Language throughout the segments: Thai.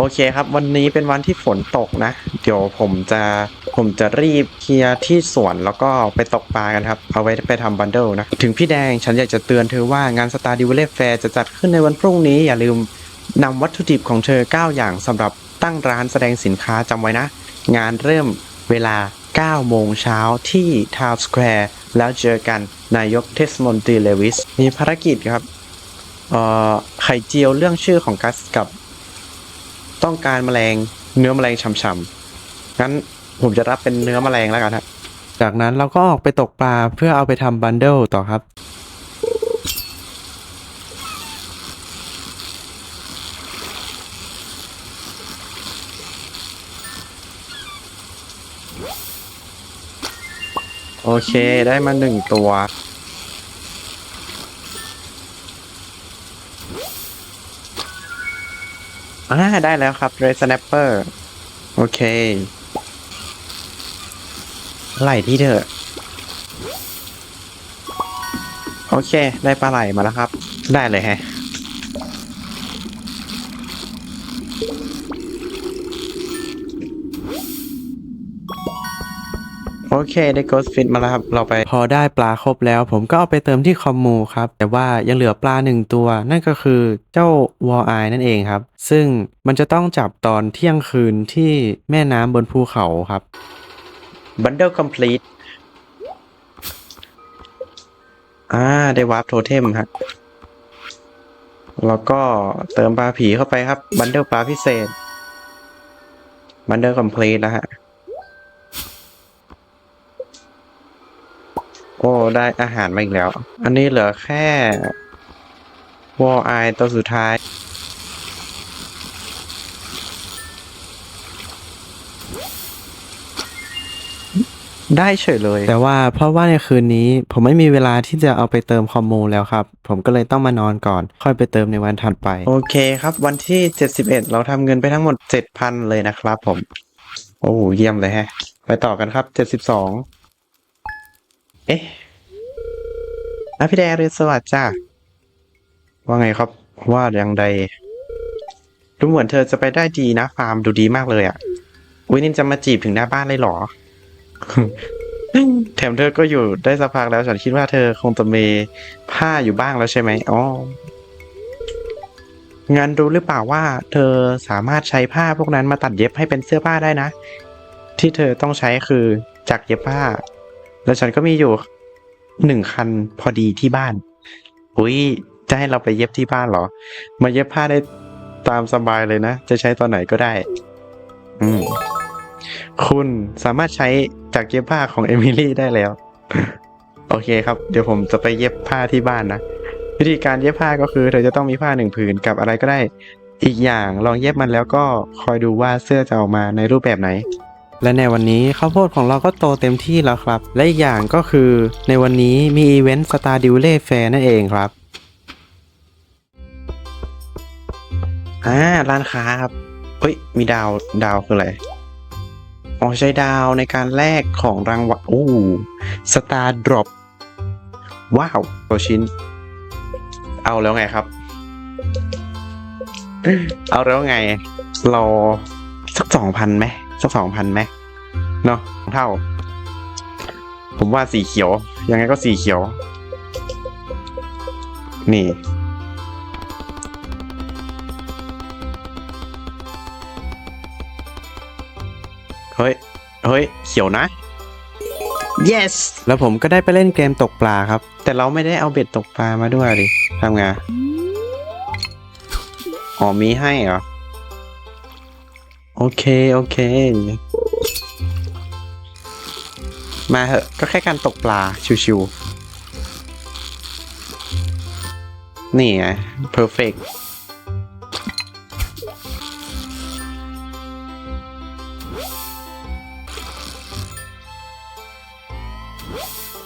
โอเคครับ วันนี้เป็นวันที่ฝนตกนะ เดี๋ยวผมจะผมจะรีบเคลียร์ที่สวนแล้วก็ไปตกปลากันครับ เอาไว้ไปทำบันเดิลนะ ถึงพี่แดงฉันอยากจะเตือนเธอว่างานสตาร์ดิวเล่แฟร์จะจัดขึ้นในวันพรุ่งนี้อย่าลืมนำวัตถุดิบของเธอ 9 อย่างสำหรับตั้งร้านแสดงสินค้าจำไว้นะ งานเริ่มเวลา 9 โมงเช้าที่ทาวน์สแควร์แล้วเจอกันนายกเทศมนตรีเลวิส มีภารกิจครับ เอ่อ ไข่เจียวเรื่องชื่อของกัสกับ ต้องการแมลงเนื้อแมลงช่ำๆงั้นผมจะรับเป็นเนื้อแมลงแล้วกันครับจากนั้นเราก็ออกไปตกปลาเพื่อเอาไปทำบันเดิลต่อครับ โอเคได้มาหนึ่งตัว อ่าได้แล้วครับ Red Snapper โอเค ไหลที่เถอะ โอเค ได้ปลาไหลมาแล้วครับ ได้เลยแฮะ เคได้ Ghost Fit มาแล้วครับ เราไป พอได้ปลาครบแล้ว ผมก็เอาไปเติมที่คอมมูครับ แต่ว่ายังเหลือปลาหนึ่งตัว นั่นก็คือเจ้าวอลไอนั่นเองครับ ซึ่งมันจะต้องจับตอนเที่ยงคืนที่แม่น้ำบนภูเขาครับ Bundle complete อ่า ได้วาร์ปโทเทมครับแล้วก็เติมปลาผีเข้าไปครับ บันเดิลปลาพิเศษ บันเดิลคอมพลีทแล้วฮะ โอ้ได้อาหารมาอีกแล้ว อันนี้เหลือแค่วอลไอตัวสุดท้าย ได้เฉยเลย แต่ว่าเพราะว่าในคืนนี้ผมไม่มีเวลาที่จะเอาไปเติมคอมมูแล้วครับ ผมก็เลยต้องมานอนก่อน ค่อยไปเติมในวันถัดไป โอเคครับ วันที่ 71 เราทำเงินไปทั้งหมด 7,000 เลยนะครับผม โอ้เยี่ยมเลยแฮะ ไปต่อกันครับ 72 เอ๊ะอะพี่แดรียนสวัสดิ์จ้าว่าไงครับ ว่าอย่างใดดูเหมือนเธอจะไปได้ดีนะ ฟาร์มดูดีมากเลยอะ่ะวินินจะมาจีบถึงหน้าบ้านเลยเหรอ แถมเธอก็อยู่ได้สักพักแล้วฉันคิดว่าเธอคงจะมีผ้าอยู่บ้างแล้วใช่ไหมอ๋องานรู้หรือเปล่าว่า เธอสามารถใช้ผ้าพวกนั้นมาตัดเย็บให้เป็นเสื้อผ้าได้นะ ที่เธอต้องใช้คือจักรเย็บผ้า แล้วฉันก็มีอยู่หนึ่งคันพอดีที่บ้าน อุ้ยจะให้เราไปเย็บที่บ้านเหรอ มาเย็บผ้าได้ตามสบายเลยนะ จะใช้ตอนไหนก็ได้ อืม คุณสามารถใช้จากเย็บผ้าของเอมิลี่ได้แล้ว โอเคครับ เดี๋ยวผมจะไปเย็บผ้าที่บ้านนะ วิธีการเย็บผ้าก็คือเธอจะต้องมีผ้าหนึ่งผืนกับอะไรก็ได้ อีกอย่างลองเย็บมันแล้วก็คอยดูว่าเสื้อจะออกมาในรูปแบบไหน และในวันนี้ข้าวโพดของเราก็โตเต็มที่แล้วครับ และอีกอย่างก็คือในวันนี้มีอีเวนต์สตาร์ดิวเล่แฟร์นั่นเองครับอ่าร้านค้าครับเฮ้ย มีดาวดาวคืออะไร อ๋อใช้ดาวในการแลกของรางวัลโอ้สตาร์ดรอปว้าวตัวชิ้น เอาแล้วไงครับ เอาแล้วไงราสักสองพันไหม สักสองพันไหมเนาะเท่า ผมว่าสีเขียว ยังไงก็สีเขียว นี่ เฮ้ย เฮ้ย เขียวนะ yes แล้วผมก็ได้ไปเล่นเกมตกปลาครับ แต่เราไม่ได้เอาเบ็ดตกปลามาด้วยดิทำไงอ๋อมีให้เหรอ โอเค โอเค มาเหอะ ก็แค่การตกปลา ชิวๆ นี่ไง perfect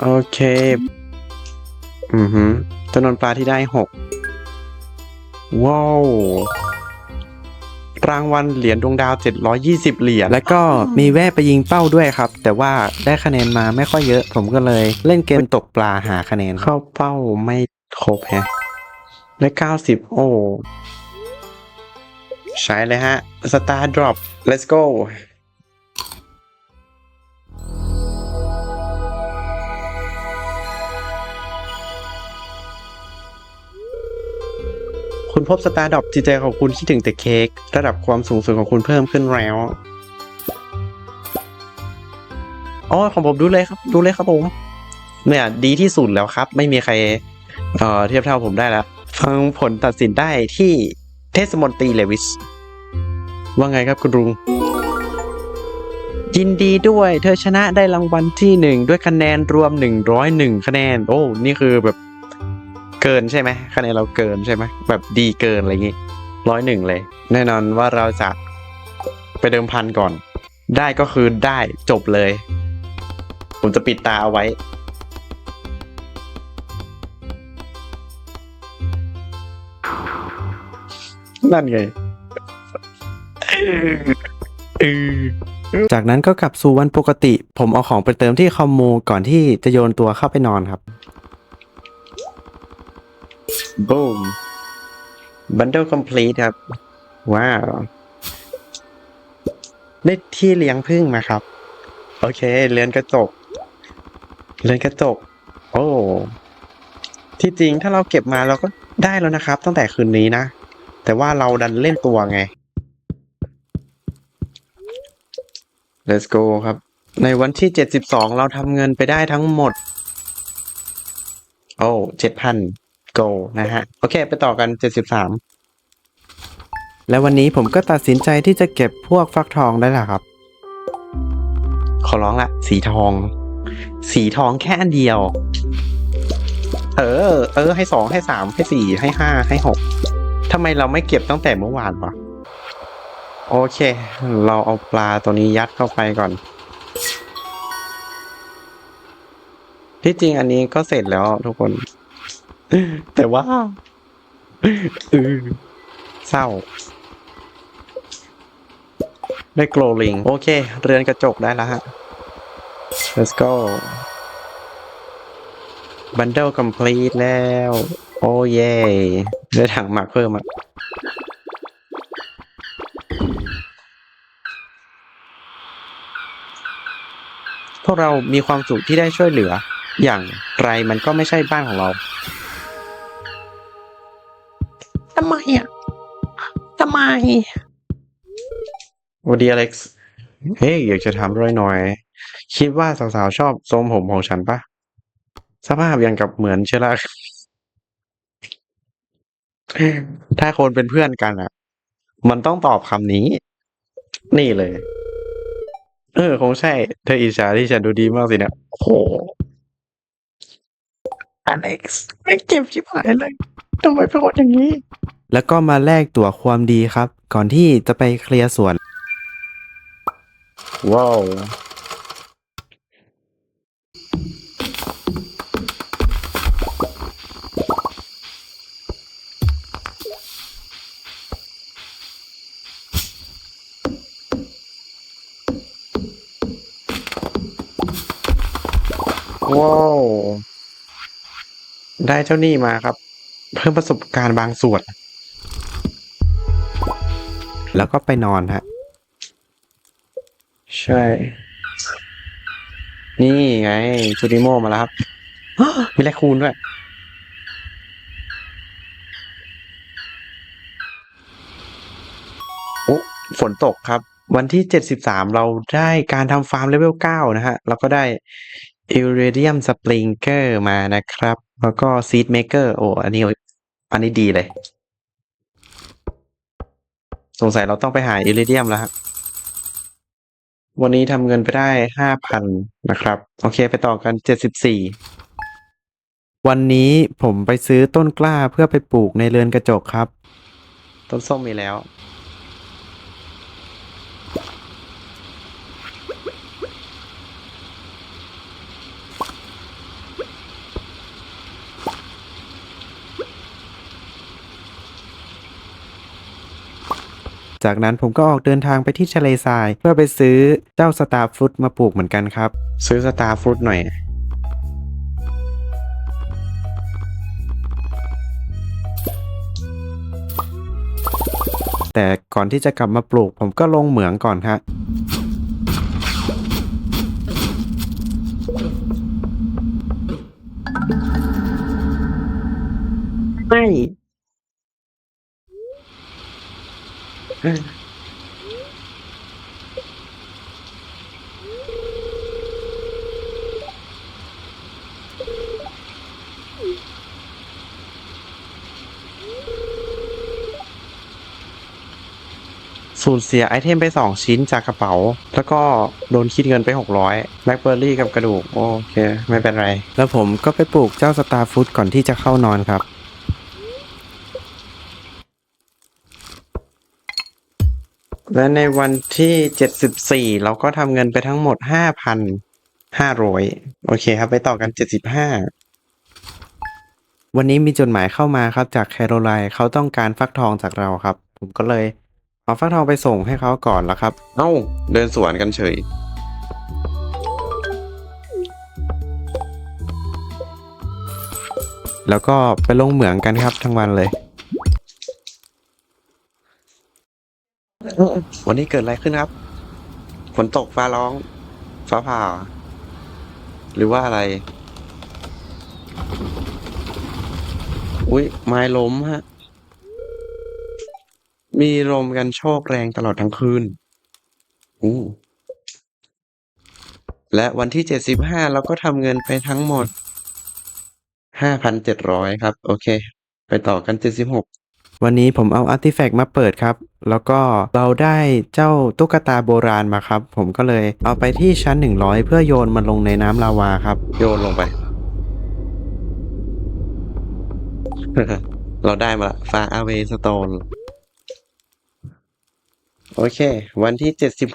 โอเค อือหือจำนวนปลาที่ได้หก ว้าว รางวัลเหรียญดวงดาว 720 เหรียญแล้วก็มีแวะไปยิงเป้าด้วยครับ แต่ว่าได้คะแนนมาไม่ค่อยเยอะ ผมก็เลยเล่นเกมตกปลาหาคะแนนเข้าเป้าไม่ครบแฮะได้90 โอ้ใช้เลยฮะ Star Drop let's go คุณพบสตาร์ดอปจิตใจของคุณคิดถึงแต่เค้กระดับความสูงสุดของคุณเพิ่มขึ้นแล้วอ๋อของผมดูเลยครับ ดูเลยครับผม เนี่ยดีที่สุดแล้วครับ ไม่มีใครเอ่อเทียบเท่าผมได้แล้วฟังผลตัดสินได้ที่เทศมนตรีเลวิส ว่าไงครับคุณลุงยินดีด้วย เธอชนะได้รางวัลที่หนึ่งด้วยคะแนนรวม 101 คะแนน โอ้ นี่คือแบบ เกินใช่ไหมคะแนนเราเกินใช่ไหมแบบดีเกินอะไรอย่างงี้ร้อยหนึ่งเลย แน่นอนว่าเราจะไปเดิมพันก่อน ได้ก็คือได้จบเลย ผมจะปิดตาเอาไว้ นั่นไงจากนั้นก็กลับสู่วันปกติ ผมเอาของไปเติมที่คอมมูก่อนที่จะโยนตัวเข้าไปนอนครับ บูม Bundle complete ครับ ว้าว ได้ที่เลี้ยงพึ่งมาครับ โอเค เรือนกระจก เรือนกระจก โอ้ ที่จริงถ้าเราเก็บมาเราก็ได้แล้วนะครับ ตั้งแต่คืนนี้นะ แต่ว่าเราดันเล่นตัวไง let's go ครับ ในวันที่ 72 เราทำเงินไปได้ทั้งหมด โอ้7,000 go นะฮะ โอเค ไปต่อกัน 73 และวันนี้ผมก็ตัดสินใจที่จะเก็บพวกฟักทองได้แล้วครับ ขอร้องละ สีทอง สีทองแค่อันเดียว เออ เออ ให้สองให้สามให้สี่ให้ห้าให้หกทำไมเราไม่เก็บตั้งแต่เมื่อวานวะโอเค เราเอาปลาตัวนี้ยัดเข้าไปก่อน ที่จริงอันนี้ก็เสร็จแล้วทุกคน แต่ว่าเออเศร้า ได้โกลลิง โอเค เรือนกระจกได้แล้วฮะ let's go bundle complete แล้ว โอ้เย่ได้ถังหมักเพิ่มอะพวกเรามีความสุขที่ได้ช่วยเหลือ อย่างไรมันก็ไม่ใช่บ้านของเรา สวัสดีอเล็กซ์ เฮ้ยอยากจะถามรอยหน่อย คิดว่าสาวๆชอบทรงผมของฉันปะสภาพอย่างกับเหมือนเชอราถ้าคนเป็นเพื่อนกันอะ มันต้องตอบคำนี้ นี่เลย เออ คงใช่ เธออิจฉาที่ฉันดูดีมากสินะโอ้โหอเล็กซ์ไม่เก็บชิบหายเลยทำไมเป็นคนอย่างนี้ แล้วก็มาแลกตั๋วความดีครับ ก่อนที่จะไปเคลียร์สวน ว้าวว้าวได้เจ้าหนี้มาครับ เพิ่มประสบการณ์บางส่วน แล้วก็ไปนอนฮะ ใช่ นี่ไงจูดิโมมาแล้วครับ มีแลคคูนด้วย โอ้ฝนตกครับ วันที่ 73 เราได้การทำฟาร์มเลเวล 9 นะฮะ แล้วก็ได้ Iridium Sprinkler มานะครับ แล้วก็ Seed Maker โอ้อันนี้ อันนี้ดีเลย สงสัยเราต้องไปหาอิริเดียมแล้วฮะวันนี้ทำเงินไปได้ห้าพันนะครับ โอเคไปต่อกันเจ็ดสิบสี่วันนี้ผมไปซื้อต้นกล้าเพื่อไปปลูกในเรือนกระจกครับ ต้นส้มมีแล้ว จากนั้นผมก็ออกเดินทางไปที่ทะเลทราย เพื่อไปซื้อเจ้าสตาร์ฟรุตมาปลูกเหมือนกันครับ ซื้อสตาร์ฟรุตหน่อยแต่ก่อนที่จะกลับมาปลูกผมก็ลงเหมืองก่อนฮะไม่ สูญเสียไอเทมไป 2 ชิ้นจากกระเป๋า แล้วก็โดนคิดเงินไป 600แบล็คเบอร์รี่กับกระดูก โอเค ไม่เป็นไร แล้วผมก็ไปปลูกเจ้าสตาร์ฟุตก่อนที่จะเข้านอนครับ และในวันที่74เราก็ทำเงินไปทั้งหมด5,500โอเคครับ ไปต่อกัน75วันนี้มีจดหมายเข้ามาครับจากแคโรไลน์เขาต้องการฟักทองจากเราครับ ผมก็เลยเอาฟักทองไปส่งให้เขาก่อนแล้วครับ เอ้า เดินสวนกันเฉย แล้วก็ไปลงเหมืองกันครับทั้งวันเลย วันนี้เกิดอะไรขึ้นครับ ฝนตกฟ้าร้อง ฟ้าผ่า หรือว่าอะไร อุ๊ยไม้ล้มฮะ มีลมกันโชกแรงตลอดทั้งคืนอู้และวันที่75เราก็ทำเงินไปทั้งหมด5,700ครับ โอเค ไปต่อกัน76 วันนี้ผมเอาอาร์ติแฟกต์มาเปิดครับ แล้วก็เราได้เจ้าตุ๊กตาโบราณมาครับ ผมก็เลยเอาไปที่ชั้น 100 เพื่อโยนมันลงในน้ำลาวาครับ โยนลงไป เราได้มาละฟาอาเวสโตนโอเค วันที่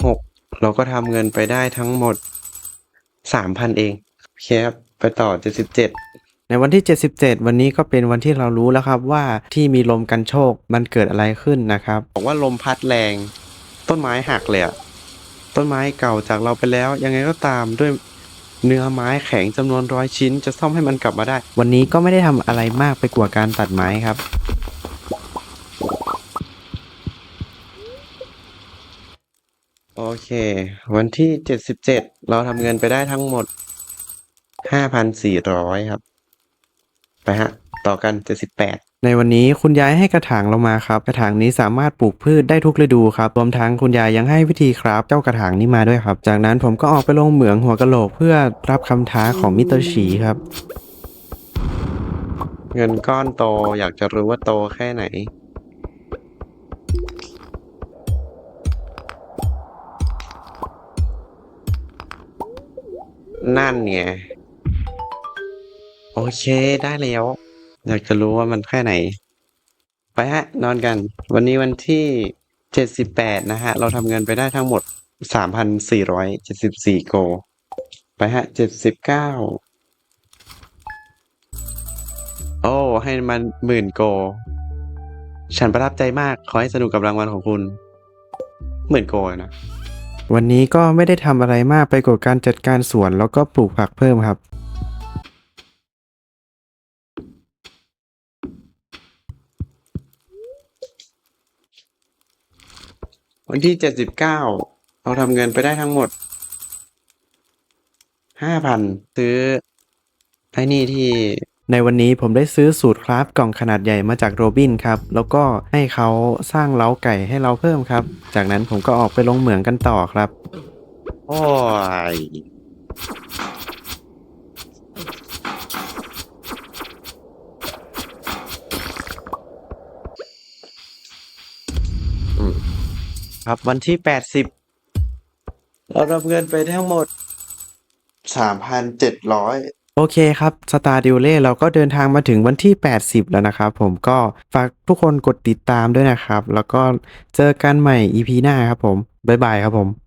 76 เราก็ทำเงินไปได้ทั้งหมด 3,000 เอง โอเคครับ ไปต่อ 77 ในวันที่ 77 วันนี้ก็เป็นวันที่เรารู้แล้วครับว่าที่มีลมกันโชกมันเกิดอะไรขึ้นนะครับบอกว่าลมพัดแรง ต้นไม้หักเลยอะต้นไม้เก่าจากเราไปแล้ว ยังไงก็ตามด้วยเนื้อไม้แข็งจำนวนร้อยชิ้น จะซ่อมให้มันกลับมาได้ วันนี้ก็ไม่ได้ทำอะไรมากไปกว่าการตัดไม้ครับ โอเค วันที่ 77 เราทำเงินไปได้ทั้งหมด 5,400 ครับ ไปฮะ ต่อกัน 78 ในวันนี้คุณยายให้กระถางเรามาครับ กระถางนี้สามารถปลูกพืชได้ทุกฤดูครับรวมทั้งคุณยายยังให้วิธีครับเจ้ากระถางนี้มาด้วยครับ จากนั้นผมก็ออกไปลงเหมืองหัวกะโหลกเพื่อรับคำท้าของมิสเตอร์ฉีครับ เงินก้อนโตอยากจะรู้ว่าโตแค่ไหน นั่นไง โอเคได้แล้ว อยากจะรู้ว่ามันแค่ไหน ไปฮะ นอนกัน วันนี้วันที่ 78 นะฮะ เราทำเงินไปได้ทั้งหมด 3,474 โก ไปฮะ 79 โอ้ ให้มันหมื่นโก ฉันประทับใจมาก ขอให้สนุกกับรางวัลของคุณหมื่นโกนะวันนี้ก็ไม่ได้ทำอะไรมากไปกว่าการจัดการสวนแล้วก็ปลูกผักเพิ่มครับ วันที่79เราทำเงินไปได้ทั้งหมด5,000ซื้อไอ้นี่ที่ ในวันนี้ผมได้ซื้อสูตรคราฟกล่องขนาดใหญ่มาจากโรบินครับ แล้วก็ให้เขาสร้างเล้าไก่ให้เราเพิ่มครับ จากนั้นผมก็ออกไปลงเหมืองกันต่อครับ โอ้ย ครับวันที่80เรารับเงินไปทั้งหมด3,700โอเคครับสตาร์ดิวเล่เราก็เดินทางมาถึงวันที่ 80 แล้วนะครับ ผมก็ฝากทุกคนกดติดตามด้วยนะครับ แล้วก็เจอกันใหม่ EP หน้าครับผม บ๊ายบายครับผม